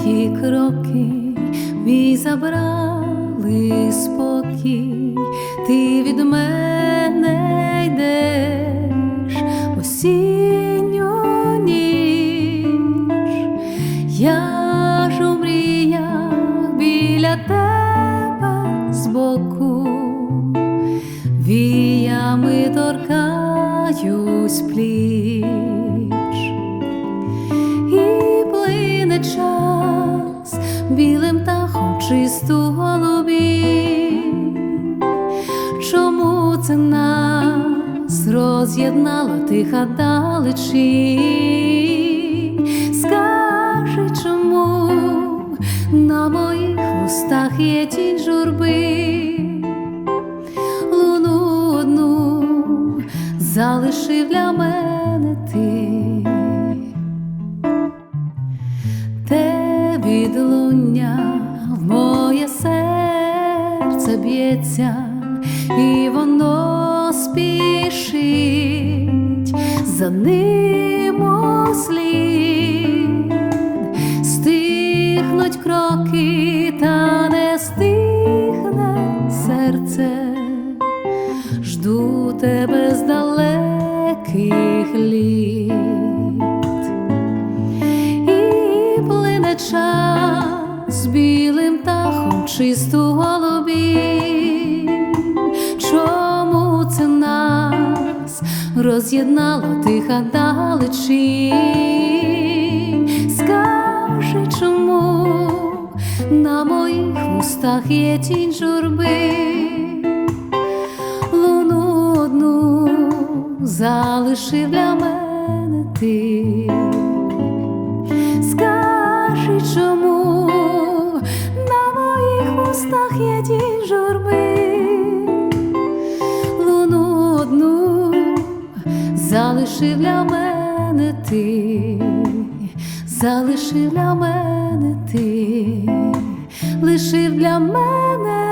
мої кроки, мій забрали спокій, ти від мене йдеш осінню ніч, я ж у мріях біля тебе збоку, віями торкаюсь пліч білим птахом чисту голубі. Чому це нас роз'єднала тиха далечінь? Скажи, чому на моїх вустах є тінь журби? Луну одну залишив для мене ти. Те відлуння в моє серце б'ється, і воно спішить за ним услід. Стихнуть кроки, та не стихне серце. Жду тебе час білим птахом чисту голубі. Чому це нас роз'єднала тиха далечінь? Скажи, чому на моїх вустах є тінь журби? Луну одну залишив для мене ти. Залишив для мене ти, залишив для мене ти, лишив для мене